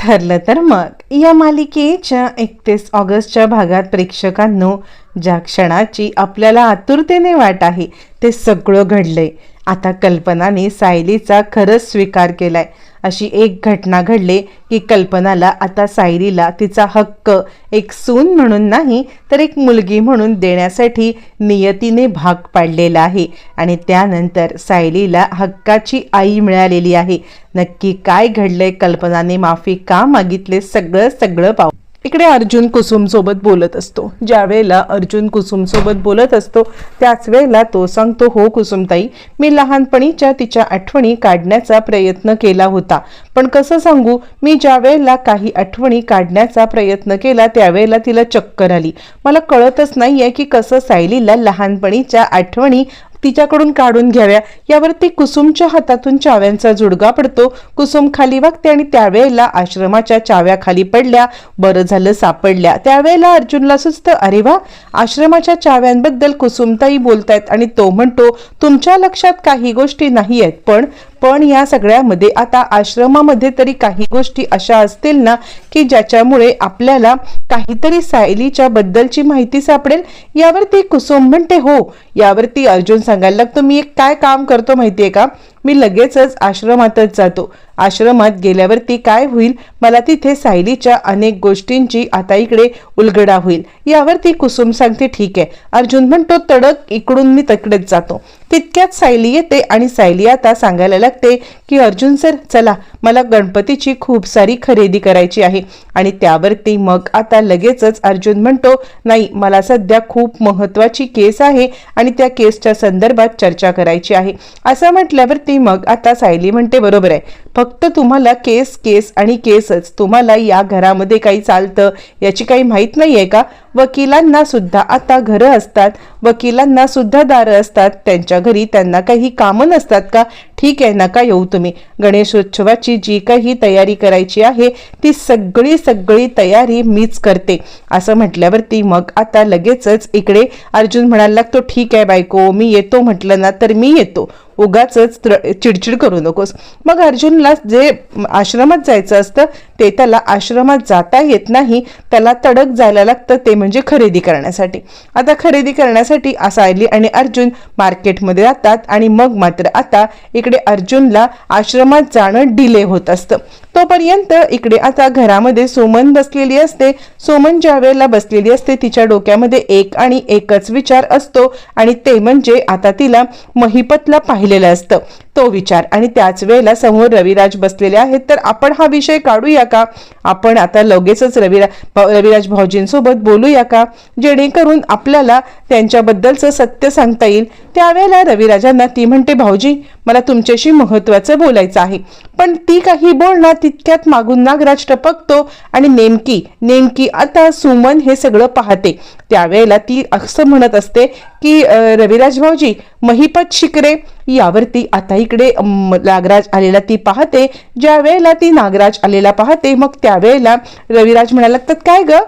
ठरलं तर मग. या मालिकेच्या एकतीस ऑगस्टच्या भागात प्रेक्षकांनो ज्या क्षणाची आपल्याला आतुरतेने वाट आहे ते सगळं घडलंय. आता कल्पनाने सायलीचा खरंच स्वीकार केलाय. अशी एक घटना घडली की कल्पनाला आता सायलीला तिचा हक्क एक सून म्हणून नाही तर एक मुलगी म्हणून देण्यासाठी नियतीने भाग पाडलेला आहे. आणि त्यानंतर सायलीला हक्काची आई मिळालेली आहे. नक्की काय घडलंय कल्पनाने माफी का मागितले? सगळं सगळं पाहू. इकडे अर्जुन कुसुमसोबत बोलत असतो. ज्या वेळेला अर्जुन कुसुमसोबत बोलत असतो त्याच वेळेला तो सांगतो हो कुसुमताई मी लहानपणीच्या तिच्या आठवणी काढण्याचा प्रयत्न केला होता. पण कसं सांगू मी ज्या वेळेला काही आठवणी काढण्याचा प्रयत्न केला त्यावेळेला तिला चक्कर आली. मला कळतच नाही आहे की कसं सायलीला लहानपणीच्या आठवणी तिच्याकडून काढून घ्याव्या. यावरती कुसुमच्या हातातून चाव्यांचा जुडगा पडतो. कुसुम खाली वागते आणि त्यावेळेला आश्रमाच्या चाव्या खाली पडल्या. बरं झालं सापडल्या. त्यावेळेला अर्जुनला सुचतं अरे वा आश्रमाच्या चाव्यांबद्दल कुसुमताई बोलतायत. आणि तो म्हणतो तुमच्या लक्षात काही गोष्टी नाही आहेत पण पण या सगळ्यामध्ये आता आश्रमामध्ये तरी काही गोष्टी अशा असतील ना की ज्याच्यामुळे आपल्याला काहीतरी सायलीच्या बद्दलची माहिती सापडेल. यावरती कुसुम म्हणते हो यावरती अर्जुन सांगायला लागतो मी एक काय काम करतो माहितीये का? मी लगेचच आश्रमातच जातो. आश्रमात गेल्यावरती काय होईल? मला तिथे सायलीच्या अनेक गोष्टींची आता इकडे उलगडा होईल. यावरती कुसुम सांगते ठीक आहे. अर्जुन म्हणतो तडक इकडून मी तकडेच जातो. तितक्यात सायली येते आणि सायली आता सांगायला लागते की अर्जुन सर चला मला गणपतीची खूप सारी खरेदी करायची आहे. आणि त्यावरती मग आता लगेचच अर्जुन म्हणतो नाही मला सध्या खूप महत्वाची केस आहे आणि त्या केसच्या संदर्भात चर्चा करायची आहे. असं म्हटल्यावरती मग आता सायली म्हणते बरोबर आहे. फक्त तुम्हाला केस केस आणि केसच. तुम्हाला या घरामध्ये काही चालतं याची काही माहीत नाही आहे का? वकिलांना सुद्धा आता घरं असतात. वकिलांना सुद्धा दारं असतात. त्यांच्या घरी त्यांना काही कामं नसतात का? ठीक आहे नका येऊ तुम्ही. गणेशोत्सवाची जी काही तयारी करायची आहे ती सगळी सगळी तयारी मीच करते. असं म्हटल्यावरती मग आता लगेचच इकडे अर्जुन म्हणायला लागतो ठीक आहे बायको मी येतो म्हटलं ना तर मी येतो. उगाच चिडचिड करू नकोस. मग अर्जुनला जे आश्रमात जायचं असतं ते त्याला आश्रमात जाता येत नाही त्याला तडक जायला लागतं ते म्हणजे खरेदी करण्यासाठी. आता खरेदी करण्यासाठी सायली आणि अर्जुन मार्केटमध्ये जातात आणि मग मात्र आता इकडे अर्जुनला आश्रमात जाणं डिले होत असतं. तोपर्यंत इकडे आता घरामध्ये सोमन बसलेली असते. सोमन ज्या वेळेला बसलेली असते तिच्या डोक्यामध्ये एक आणि एकच विचार असतो आणि ते म्हणजे आता तिला महिपतला पाहिलेलं असतं. तो विचार. आणि त्याच वेळेला समोर रविराज बसलेले आहेत. तर आपण हा विषय काढूया का? आपण आता लगेचच रविरा रविराज भाऊजींसोबत बोलूया का? जेणेकरून आपल्याला त्यांच्याबद्दलचं सत्य सांगता येईल. त्यावेळेला रविराजांना ती म्हणते भाऊजी मला तुमच्याशी महत्वाचं बोलायचं आहे. पण ती काही बोलणार तितक्यात मागून नागराज टपकतो आणि नेमकी नेमकी आता सुमन हे सगळं पाहते. त्यावेळेला ती असं म्हणत असते की रविराज भाऊजी महिपत शिकरे यावरती आता इकडे नागराज आलेला ती पाहते. ज्या वेळेला ती नागराज आलेला पाहते मग त्यावेळेला रविराज म्हणायला लागतात काय ग?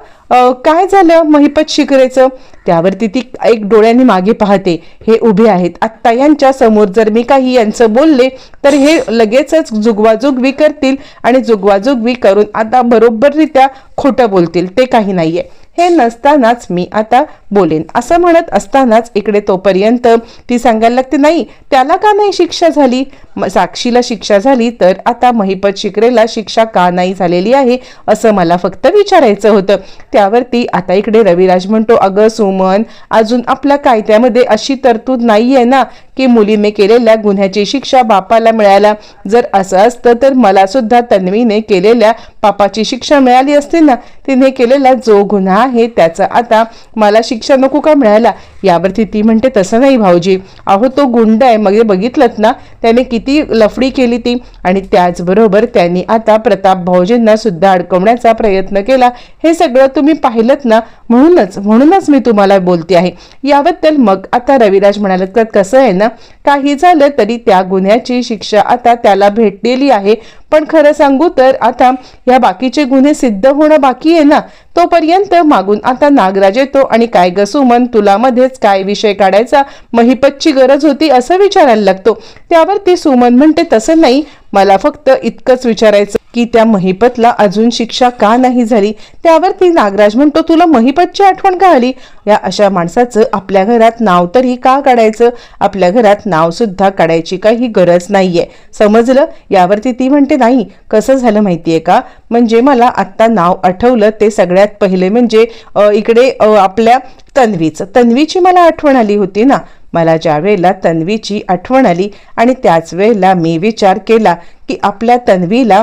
काय झालं? महिपत शिकरेचं त्यावरती ती एक डोळ्यांनी मागे पाहते. हे उभे आहेत. आत्ता यांच्या समोर जर मी काही यांचं बोलले तर हे लगेचच जुगवाजुगवी करतील आणि जुगवाजुगवी करून आता बरोबररित्या खोटं बोलतील. ते काही नाहीये. हे नसतानाच मी आता बोलेन. असं म्हणत असतानाच इकडे तोपर्यंत ती सांगायला लागते नाही त्याला का नाही शिक्षा झाली? साक्षीला शिक्षा झाली तर आता महिपत शिकरेला शिक्षा का नाही झालेली आहे? असं मला फक्त विचारायचं होतं. त्यावरती आता इकडे रविराज म्हणतो अगं सुमन अजून आपल्या कायद्यामध्ये अशी तरतूद नाही आहे ना की मुलीने केलेल्या गुन्ह्याची शिक्षा बापाला मिळायला जर असं असतं तर मला सुद्धा तन्वीने केलेल्या पापाची शिक्षा मिळाली असते ना तिने केलेला जो गुन्हा आहे त्याचा आता मला शिक्षा नको का मिळाला यावरती ती म्हणते तसं नाही भाऊजी. अहो तो गुंड आहे. मग बघितलं ना त्याने किती लफडी केली ती. आणि त्याचबरोबर त्यांनी आता प्रताप भाऊजींना सुद्धा अडकवण्याचा प्रयत्न केला. हे सगळं तुम्ही पाहिलं ना? म्हणूनच म्हणूनच मी तुम्हाला बोलते आहे. याबद्दल मग आता रविराज म्हणाले तर कसं आहे ना काही झालं तरी त्या गुन्ह्याची शिक्षा आता त्याला भेटलेली आहे. पण खरं सांगू तर आता या बाकीचे गुन्हे सिद्ध होणं बाकी आहे ना तोपर्यंत मागून आता नागराज येतो आणि काय ग सुमन तुला मध्येच काय विषय काढायचा? महिपतची गरज होती असं विचारायला लागतो. त्यावर ती सुमन म्हणते तसं नाही मला फक्त इतकंच विचारायचं की त्या महिपतला अजून शिक्षा का नाही झाली? त्यावर ती नागराज म्हणतो तुला महिपतची आठवण का आली? या अशा माणसाचं आपल्या घरात नाव तरी का काढायचं? आपल्या घरात नावसुद्धा काढायची काही गरज नाही आहे समजलं? यावरती ती म्हणते नाही कसं झालं माहितीये का? म्हणजे मला आत्ता नाव आठवलं ते सगळ्यात पहिले म्हणजे इकडे आपल्या तन्वीचं. तन्वीची मला आठवण आली होती ना? मला ज्या वेळेला तन्वीची आठवण आली आणि त्याच वेळेला मी विचार केला की आपल्या तन्वीला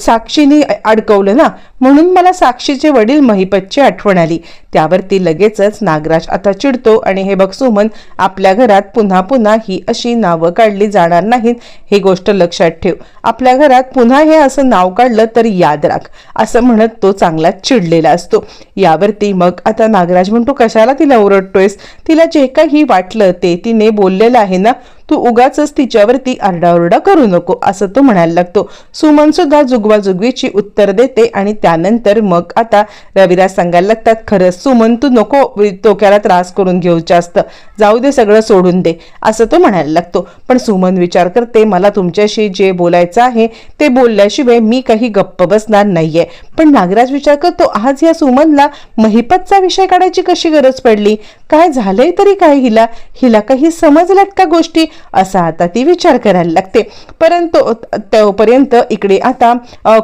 साक्षीने अडकवलं ना? म्हणून मला साक्षीचे वडील महिपतची आठवण आली. त्यावरती लगेचच नागराज आता चिडतो आणि हे बघ सुमन आपल्या घरात पुन्हा पुन्हा ही अशी नावं काढली जाणार नाहीत ही गोष्ट लक्षात ठेव. आपल्या घरात पुन्हा हे असं नाव काढलं तर याद राख असं म्हणत तो चांगला चिडलेला असतो. यावरती मग आता नागराज म्हणतो कशाला तिला ओरडतोयस? तिला जे काही वाटलं ते तिने बोललेलं आहे ना? तू उगाच तिच्यावरती आरडाओरडा करू नको असं तो म्हणायला लागतो. सुमन सुद्धा जुगवाजुगवीची उत्तर देते आणि त्यानंतर मग आता रविराज सांगायला लागतात खरंच सुमन तू नको डोक्याला त्रास करून घेऊ जास्त. जाऊ दे सगळं सोडून दे असं तो म्हणायला लागतो. पण सुमन विचार करते मला तुमच्याशी जे बोलायचं आहे ते बोलल्याशिवाय मी काही गप्प बसणार नाहीये. पण नागराज विचार करतो आज या सुमनला महिपतचा विषय काढायची कशी गरज पडली? काय झालंय तरी काय हिला? हिला काही समजल्यात का गोष्टी? असा आता ती विचार करायला लागते. परंतु तोपर्यंत इकडे आता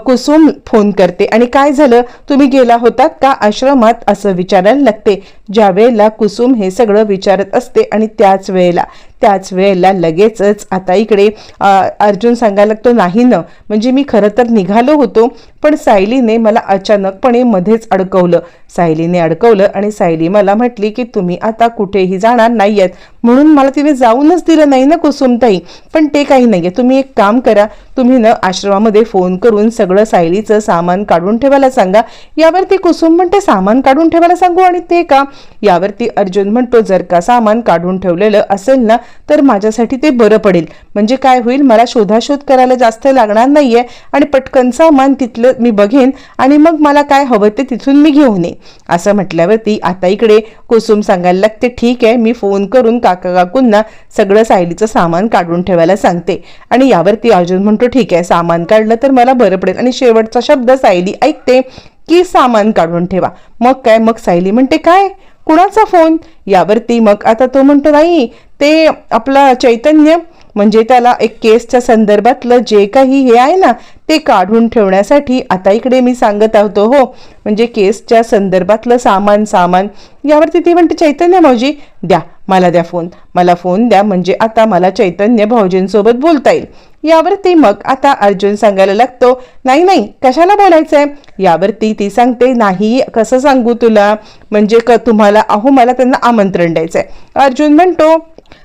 कुसुम फोन करते. आणि काय झालं? तुम्ही गेला होतात का? आश्रमात असं विचारायला लागते. ज्या वेळेला कुसुम हे सगळं विचारत असते आणि त्याच वेळेला त्याच वेळेला लगेचच आता इकडे अर्जुन सांगायला लागतो नाही न म्हणजे मी खरं तर निघालो होतो पण सायलीने मला अचानकपणे मध्येच अडकवलं. सायलीने अडकवलं आणि सायली मला म्हटली की तुम्ही आता कुठेही जाणार नाहीयेत म्हणून मला तिने जाऊनच दिलं नाही ना कुसुमताई. पण ते काही नाही आहे तुम्ही एक काम करा. तुम्ही ना आश्रमामध्ये फोन करून सगळं सायलीचं सामान काढून ठेवायला सांगा. यावरती कुसुम म्हणते सामान काढून ठेवायला सांगू आणि ते का? यावरती अर्जुन म्हणतो जर का सामान काढून ठेवलेलं असेल ना तर माझ्यासाठी ते बरं पडेल. म्हणजे काय होईल? मला शोधाशोध करायला जास्त लागणार नाहीये आणि पटकन सामान तिथलं मी बघेन आणि मग मला काय हवं ते तिथून मी घेऊन ये असं म्हटल्यावरती आता इकडे कुसुम सांगायला लागते ठीक आहे मी फोन करून काका काकूंना सगळं सायलीचं सामान काढून ठेवायला सांगते. आणि यावरती अर्जुन म्हणतो ठीक आहे सामान काढलं तर मला बरं पडेल. आणि शेवटचा शब्द सायली ऐकते की सामान काढून ठेवा. मग काय? मग सायली म्हणते काय? कुणाचा फोन? यावरती मग आता तो म्हणतो नाही ते आपला चैतन्य म्हणजे त्याला एक केसच्या संदर्भातलं जे काही हे आहे ना ते काढून ठेवण्यासाठी आता इकडे मी सांगत आहोत हो. म्हणजे केसच्या संदर्भातलं सामान सामान. यावरती ती म्हणते चैतन्य भाऊजी द्या मला द्या फोन. मला फोन द्या म्हणजे आता मला चैतन्य भाऊजींसोबत बोलता येईल. यावरती मग आता अर्जुन सांगायला लागतो नाही नाही कशाला बोलायचं आहे यावरती ती सांगते नाही कसं सांगू तुला? म्हणजे क तुम्हाला अहो मला त्यांना आमंत्रण द्यायचं आहे अर्जुन म्हणतो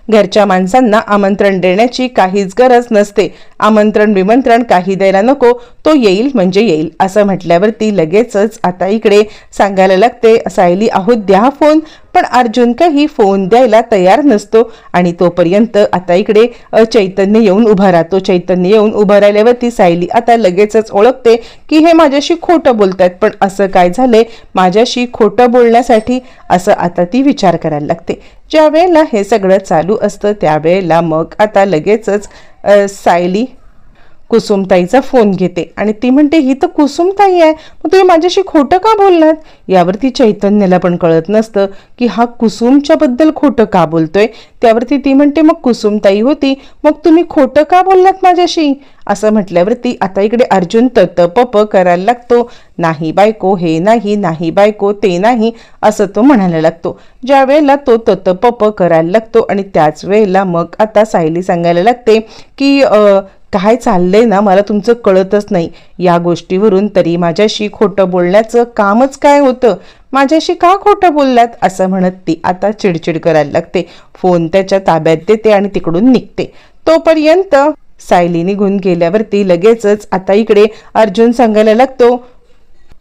घरच्या माणसांना आमंत्रण देण्याची काहीच गरज नसते. आमंत्रण विमंत्रण काही द्यायला नको तो येईल म्हणजे येईल असं म्हटल्यावरती लगेचच आता इकडे सांगायला लागते सायली आहोत द्या फोन. पण अर्जुन काही फोन द्यायला तयार नसतो आणि तोपर्यंत आता इकडे अ, चैतन्य येऊन उभा राहतो. चैतन्य येऊन उभं राहिल्यावरती सायली आता लगेचच ओळखते की हे माझ्याशी खोटं बोलतायत. पण असं काय झालंय? माझ्याशी खोटं बोलण्यासाठी असं आता ती विचार करायला लागते. ज्या वेळेला हे सगळं चालू असतं त्यावेळेला मग आता लगेचच सायली कुसुमताईचा फोन घेते. आणि ती म्हणते ही तर कुसुमताई आहे. मग तुम्ही माझ्याशी खोटं का बोललात? यावरती चैतन्याला पण कळत नसतं की हा कुसुमच्या बद्दल खोटं का बोलतोय. त्यावरती ती म्हणते मग कुसुमताई होती. मग तुम्ही खोटं का बोललात माझ्याशी? असं म्हटल्यावरती आता इकडे अर्जुन तत पप करायला लागतो. नाही बायको हे नाही नाही बायको ते नाही असं तो म्हणायला लागतो. ज्या वेळेला तो तत पप करायला लागतो आणि त्याच वेळेला मग आता सायली सांगायला लागते की काय चाललंय ना मला तुमचं कळतच नाही. या गोष्टीवरून तरी माझ्याशी खोटं बोलण्याचं कामच काय होतं? माझ्याशी का खोटं बोललात? असं म्हणत ती आता चिडचिड करायला लागते. फोन त्याच्या ताब्यात देते आणि तिकडून निघते. तोपर्यंत सायली निघून गेल्यावरती लगेचच आता इकडे अर्जुन सांगायला लागतो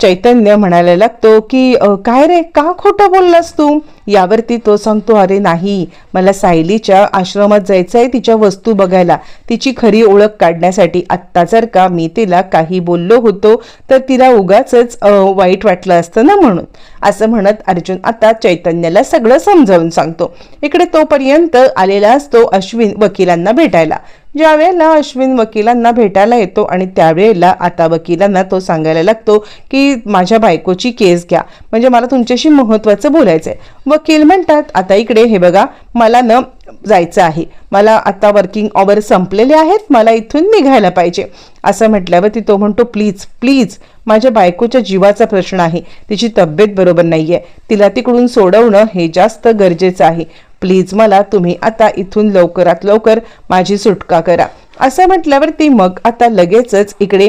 चैतन्य म्हणायला लागतो की काय रे? का खोटं बोललास तू? यावरती तो सांगतो अरे नाही मला सायलीच्या आश्रमात जायचं आहे तिच्या वस्तू बघायला. तिची खरी ओळख काढण्यासाठी आत्ता जर का मी तिला काही बोललो होतो तर तिला उगाच वाईट वाटलं असतं ना म्हणून. असं म्हणत अर्जुन आता चैतन्याला सगळं समजावून सांगतो. इकडे तोपर्यंत आलेला असतो अश्विन वकिलांना भेटायला. ज्या वेळेला अश्विन वकिलांना भेटायला येतो आणि त्यावेळेला आता वकिलांना तो सांगायला लागतो की माझ्या बायकोची केस घ्या. म्हणजे मला तुमच्याशी महत्त्वाचं बोलायचं आहे वकील म्हणतात आता इकडे हे बघा मला न जायचं आहे. मला आता वर्किंग आवर संपलेले आहेत मला इथून निघायला पाहिजे. असं म्हटल्यावरती तो म्हणतो प्लीज प्लीज माझ्या बायकोच्या जीवाचा प्रश्न आहे. तिची तब्येत बरोबर नाही आहे तिला तिकडून सोडवणं हे जास्त गरजेचं आहे. प्लीज मला तुम्ही आता इथून लवकरात लवकर माझी सुटका करा. असं म्हटल्यावरती मग आता लगेचच इकडे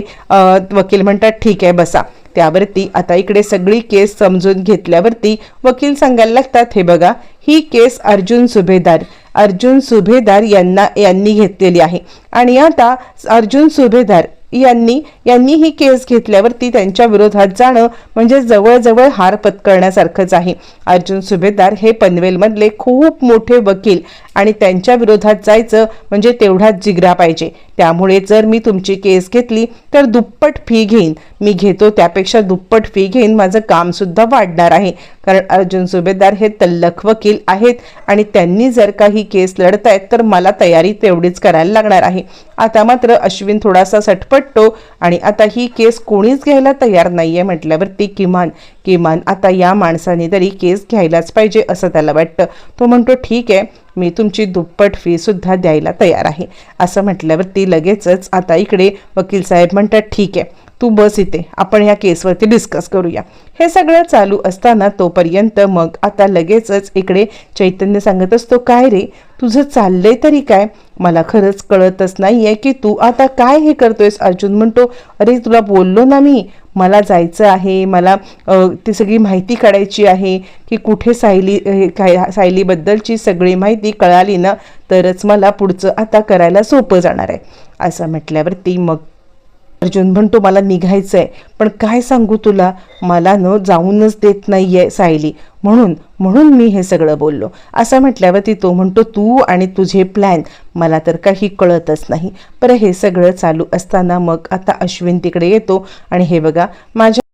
वकील म्हणतात ठीक आहे बसा. त्यावरती आता इकडे सगळी केस समजून घेतल्यावरती वकील सांगायला लागतात हे बघा ही केस अर्जुन सुभेदार अर्जुन सुभेदार यांना यांनी घेतलेली आहे. आणि आता अर्जुन सुभेदार यांनी यांनी ही केस घेतल्यावरती त्यांच्या विरोधात जाणं म्हणजे जवळजवळ हार पत्करण्यासारखंच आहे. अर्जुन सुभेदार हे पनवेलमधले खूप मोठे वकील आणि त्यांच्या विरोधात जायचं म्हणजे तेवढाच जिगरा पाहिजे. त्यामुळे जर मी तुमची केस घेतली तर दुप्पट फी घेईन. मी घेतो त्यापेक्षा दुप्पट फी घेईन. माझं काम सुद्धा वाढणार आहे. कारण अर्जुन सुभेदार हे तल्लख वकील आहेत आणि त्यांनी जर का ही केस लढतायत तर मला तयारी तेवढीच करायला लागणार आहे. आता मात्र अश्विन थोडासा सटपटतो आणि आता ही केस कोणीच घ्यायला तयार नाही आहे म्हटल्यावरती किमान किमान आता या माणसाने तरी केस घ्यायलाच पाहिजे असं त्याला वाटतं. तो म्हणतो ठीक आहे मी तुमची दुप्पट फीसुद्धा द्यायला तयार आहे. असं म्हटल्यावरती लगेचच आता इकडे वकील साहेब म्हणतात ठीक आहे तू बस इथे. आपण ह्या केसवरती डिस्कस करूया. हे सगळं चालू असताना तोपर्यंत मग आता लगेचच इकडे चैतन्य सांगत असतो काय रे? तुझं चाललंय तरी काय? मला खरंच कळतच नाही आहे की तू आता काय हे करतोयस? अर्जुन म्हणतो अरे तुला बोललो ना मी. मला जायचं आहे. मला ती सगळी माहिती काढायची आहे की कुठे सायली हे काय सायलीबद्दलची सगळी माहिती कळाली ना तरच मला पुढचं आता करायला सोपं जाणार आहे. असं म्हटल्यावरती मग अर्जुन म्हणतो मला निघायचं आहे पण काय सांगू तुला? मला न जाऊनच देत नाहीये सायली. म्हणून म्हणून मी हे सगळं बोललो. असं म्हटल्यावरती तो म्हणतो तू आणि तुझे प्लॅन मला तर काही कळतच नाही. बरं हे सगळं चालू असताना मग आता अश्विन तिकडे येतो आणि हे बघा माझ्या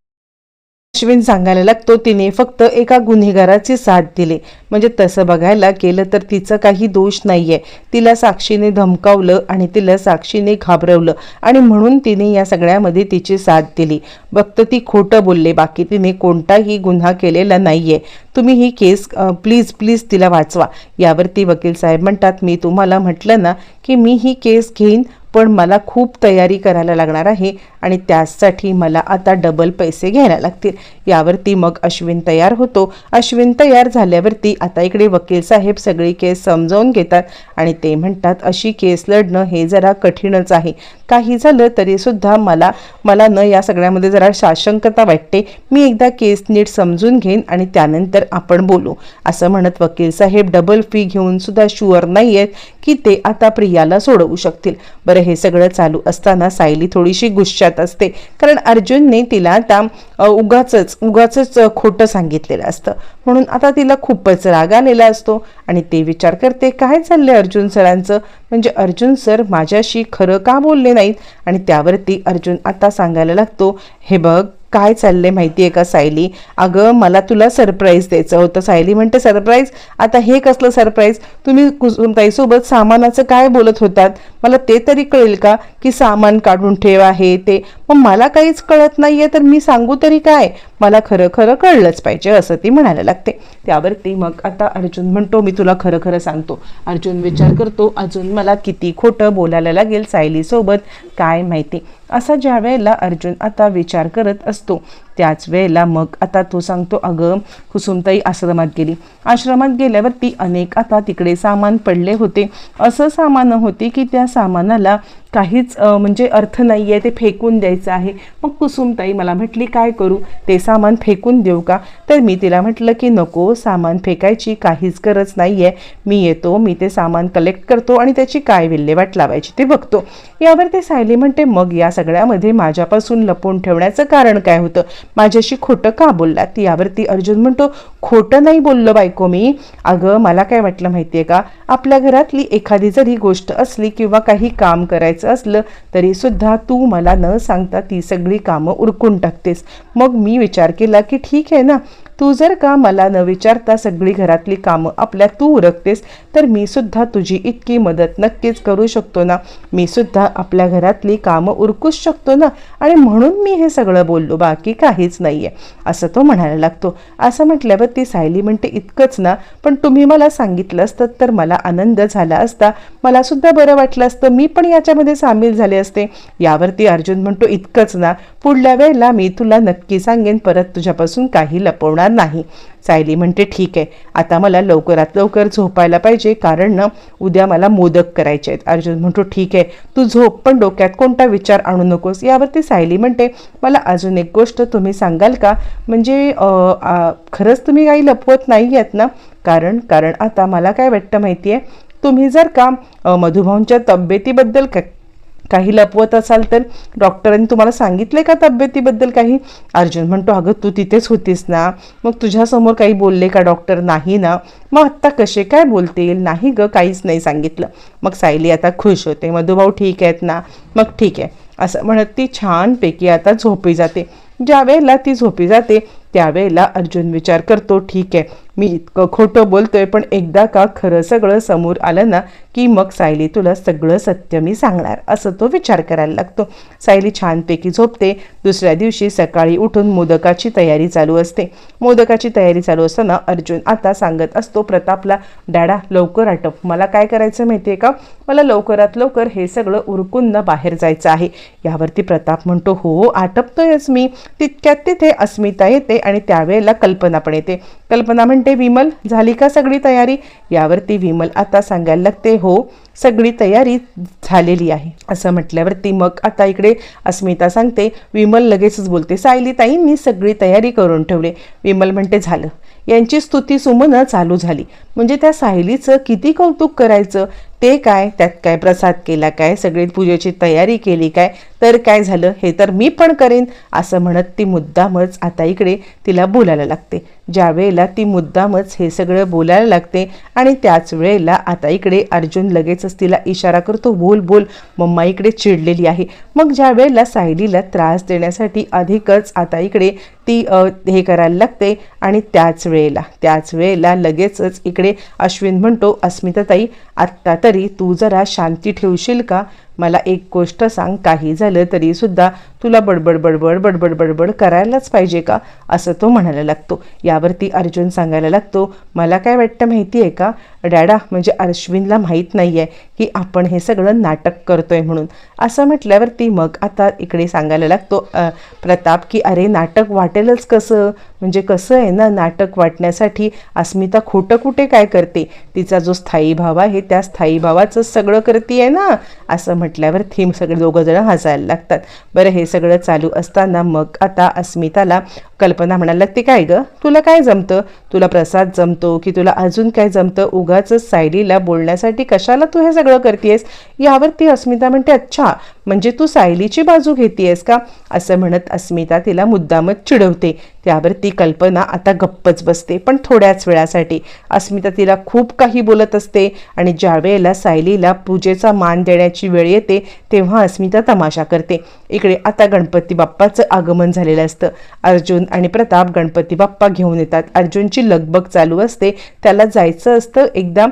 अश्विन सांगायला लागतो तिने फक्त एका गुन्हेगाराची साथ दिली. म्हणजे तसं बघायला केलं तर तिचं काही दोष नाहीये. तिला साक्षीने धमकावलं आणि तिला साक्षीने घाबरवलं आणि म्हणून तिने या सगळ्यामध्ये तिची साथ दिली. फक्त ती खोटं बोलले बाकी तिने कोणताही गुन्हा केलेला नाहीये. तुम्ही ही केस प्लीज प्लीज तिला वाचवा. यावरती वकील साहेब म्हणतात मी तुम्हाला म्हटलं ना की मी ही केस घेईन पण मला खूप तयारी करायला लागणार आहे आणि त्यासाठी मला आता डबल पैसे घ्यायला लागतील. यावरती मग अश्विन तयार होतो. अश्विन तयार झाल्यावरती आता इकडे वकील साहेब सगळी केस समजावून घेतात आणि ते म्हणतात अशी केस लढणं हे जरा कठीणच आहे. काही झालं तरीसुद्धा मला मला न या सगळ्यामध्ये जरा साशंकता वाटते. मी एकदा केस नीट समजून घेईन आणि त्यानंतर आपण बोलू. असं म्हणत वकील साहेब डबल फी घेऊन सुद्धा शुअर नाही आहेत की ते आता प्रियाला सोडवू शकतील. बरं हे सगळं चालू असताना सायली थोडीशी गुश्शात असते. कारण अर्जुनने तिला आता उगाच उगाच खोटं सांगितलेलं असतं. म्हणून आता तिला खूपच राग आलेला असतो. आणि ते विचार करते काय चाललंय अर्जुन सरांचं? म्हणजे अर्जुन सर माझ्याशी खरं का बोलले नाहीत? आणि त्यावरती अर्जुन आता सांगायला लागतो हे बघ काय चाललंय माहिती आहे का सायली? अगं मला तुला सरप्राईज द्यायचं होतं. सायली म्हणते सरप्राईज आता हे कसलं सरप्राईज तुम्ही कुसुमताईसोबत सामानाचं काय बोलत होतात? मला ते तरी कळेल का की सामान काढून ठेवा हे ते. मग मला काहीच कळत नाहीये तर मी सांगू तरी काय? मला खरं खरं कळलंच पाहिजे असं ती म्हणायला लागते. त्यावरती मग आता अर्जुन म्हणतो मी तुला खरं खरं सांगतो. अर्जुन विचार करतो अजून मला किती खोटं बोलायला लागेल सायलीसोबत? काय माहिती? असा ज्या वेळेला अर्जुन आता विचार करत असतो त्याच वेळेला मग आता तो सांगतो अगं कुसुमताई आश्रमात गेली. आश्रमात गेल्यावर ती अनेक आता तिकडे सामान पडले होते. असं सामान होते की त्या सामानाला काहीच म्हणजे अर्थ नाही आहे ते फेकून द्यायचं आहे. मग कुसुमताई मला म्हटली काय करू? ते सामान फेकून देऊ का? तर मी तिला म्हटलं की नको सामान फेकायची काहीच गरज नाही आहे मी येतो मी ते सामान कलेक्ट करतो आणि त्याची काय विल्हेवाट लावायची ते बघतो. यावर ते सायली म्हणते मग या सगळ्यामध्ये माझ्यापासून लपवून ठेवण्याचं कारण काय होतं? माझ्याशी खोटं का बोललात? यावरती अर्जुन म्हणतो खोटं नाही बोललो बायको मी. अगं मला काय वाटलं माहितीये का? आपल्या घरातली एखादी जरी गोष्ट असली किंवा काही काम करायचं असलं तरी सुद्धा तू मला न सांगता ती सगळी कामं उरकून टाकतेस. मग मी विचार केला की ठीक आहे ना? तू जर का मला न विचारता सगळी घरातली कामं आपल्या तू उरकतेस तर मी सुद्धा तुझी इतकी मदत नक्कीच करू शकतो ना. मी सुद्धा आपल्या घरातली कामं उरकूच शकतो ना. आणि म्हणून मी हे सगळं बोललो बाकी काहीच नाही आहे असं तो म्हणायला लागतो. असं म्हटल्यावर ती सायली म्हणते इतकंच ना. पण तुम्ही मला सांगितलं असतं तर मला आनंद झाला असता. मला सुद्धा बरं वाटलं असतं. मी पण याच्यामध्ये सामील झाले असते. यावरती अर्जुन म्हणतो इतकंच ना. पुढल्या वेळेला मी तुला नक्की सांगेन. परत तुझ्यापासून काही लपवणार नाही. सायली म्हणते ठीक आहे. आता मला लवकरात लवकर झोपायला पाहिजे. कारण ना उद्या मला मोदक करायचे आहेत. अर्जुन म्हणतो ठीक आहे. तू झोप पण डोक्यात कोणता विचार आणू नकोस. यावरती सायली म्हणते मला अजून एक गोष्ट तुम्ही सांगाल का? म्हणजे खरंच तुम्ही काही लपवत नाही आहेत ना? कारण कारण आता मला काय वाटतं माहिती आहे तुम्ही जर का मधुभाऊंच्या तब्येतीबद्दल का काही लपवत असाल तर डॉक्टरांनी तुम्हाला सांगितलंय का तब्येतीबद्दल काही? अर्जुन म्हणतो अगं तू तिथेच होतीस ना? मग तुझ्यासमोर काही बोलले का डॉक्टर? नाही ना? मग आत्ता कसे? काय बोलतील? नाही ग काहीच नाही सांगितलं. मग सायली आता खुश होते. मधुभाऊ ठीक आहेत ना? मग ठीक आहे. असं म्हणत ती छानपैकी आता झोपी जाते. ज्या वेळेला ती झोपी जाते त्यावेळेला अर्जुन विचार करतो ठीक आहे मी इतकं खोटं बोलतोय पण एकदा का खरं सगळं समोर आलं ना की मग सायली तुला सगळं सत्य मी सांगणार असं तो विचार करायला लागतो. सायली छानपैकी झोपते. दुसऱ्या दिवशी सकाळी उठून मोदकाची तयारी चालू असते. मोदकाची तयारी चालू असताना अर्जुन आता सांगत असतो प्रतापला डॅडा लवकर आटप. मला काय करायचं माहिती आहे का? मला लवकरात लवकर हे सगळं उरकून ना बाहेर जायचं आहे. यावरती प्रताप म्हणतो हो आटपतोयच मी. तितक्यात तिथे अस्मिता येते आणि त्यावेळेला कल्पना पण येते. कल्पना म्हणते विमल झाली का सगळी तयारी? यावरती विमल आता सांगायला लागते हो सगळी तयारी झालेली आहे. असं म्हटल्यावरती मग आता इकडे अस्मिता सांगते विमल लगेचच बोलते सायली ताईंनी सगळी तयारी करून ठेवली. विमल म्हणते झालं. यांची स्तुती सुमनं चालू झाली. म्हणजे त्या सायलीचं किती कौतुक करायचं? ते काय? त्यात काय प्रसाद केला काय? सगळी पूजेची तयारी केली काय? तर काय झालं? हे तर मी पण करेन असं म्हणत ती मुद्दामच आता इकडे तिला बोलायला लागते. ज्या वेळेला ती मुद्दामच हे सगळं बोलायला लागते आणि त्याच वेळेला आता इकडे अर्जुन लगेचच तिला इशारा करतो बोल बोल मम्मा इकडे चिडलेली आहे. मग ज्या वेळेला सायलीला त्रास देण्यासाठी अधिकच आता इकडे ती हे करायला लागते आणि त्याच वेळेला त्याच वेळेला लगेचच इकडे अश्विन म्हणतो अस्मिताताई आत्ता तरी तू जरा शांती ठेवशील का? मला एक गोष्ट सांग काही झालं तरी सुद्धा तुला बडबड बडबड बडबड बडबड करायलाच पाहिजे का? असं तो म्हणायला लागतो. यावरती अर्जुन सांगायला लागतो मला काय वाटतं माहिती आहे का? डॅडा म्हणजे अश्विनला माहीत नाही आहे की आपण हे सगळं नाटक करतोय म्हणून. असं म्हटल्यावरती मग आता इकडे सांगायला लागतो प्रताप की अरे नाटक वाटेलच कसं? म्हणजे कसं आहे ना नाटक वाटण्यासाठी? अस्मिता खोटं कुठे काय करते? तिचा जो स्थायी भाव आहे त्या स्थायी भावाचं सगळं करते आहे ना? असं म्हटल्यावर थीम सगळे दोघंजणं हसायला लागतात. बरं हे सगळं चालू असताना मग आता अस्मिताला कल्पना म्हणायला लागते काय ग? तुला काय जमतं? तुला प्रसाद जमतो की तुला अजून काय जमतं? उगाच सायलीला बोलण्यासाठी कशाला तू हे सगळं करतेस यावरती अस्मिता म्हणते अच्छा म्हणजे तू सायलीची बाजू घेतेयस का? असं म्हणत अस्मिता तिला मुद्दामच चिडवते. त्यावर ती कल्पना आता गप्पच बसते पण थोड्याच वेळासाठी. अस्मिता तिला खूप काही बोलत असते आणि ज्या वेळेला सायलीला पूजेचा मान देण्याची वेळ येते तेव्हा अस्मिता तमाशा करते. इकडे आता गणपती बाप्पाचं आगमन झालेलं असतं. अर्जुन आणि प्रताप गणपती बाप्पा घेऊन येतात. अर्जुनची लगबग चालू असते. त्याला जायचं असतं एकदा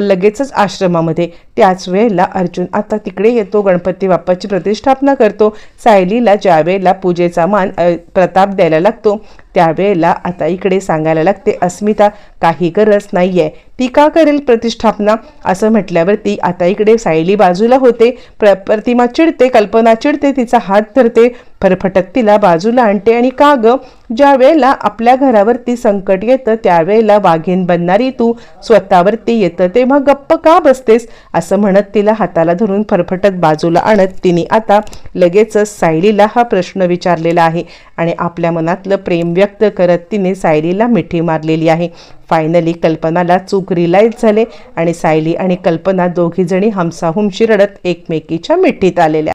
लगेचच आश्रमामध्ये. त्याच वेळेला अर्जुन आता तिकडे येतो. गणपती देवाची प्रतिष्ठापना करतो. सायलीला ज्यावेळेला पूजेचा मान प्रताप द्यायला लागतो. त्यावेळेला आता इकडे सांगायला लागते अस्मिता काही गरज नाही आहे ती का करेल प्रतिष्ठापना? असं म्हटल्यावरती आता इकडे सायली बाजूला होते. प्र प्रतिमा चिडते कल्पना चिडते तिचा हात धरते. फरफटत तिला बाजूला आणते आणि का ग? ज्या वेळेला आपल्या घरावरती संकट येतं त्यावेळेला वाघीण बनणारी तू स्वतःवरती येतं तेव्हा गप्प का बसतेस? असं म्हणत तिला हाताला धरून फरफटत बाजूला आणत तिने आता लगेचच सायलीला हा प्रश्न विचारलेला आहे. आणि आपल्या मनातलं प्रेम व्यक्त करत तिने सायलीला मिठी मारलेली आहे. फायनली कल्पनाला चूक रिलाईज झाले आणि सायली आणि कल्पना दोघीजणी हमसाहुमशी रडत एकमेकीच्या मिठीत आलेल्या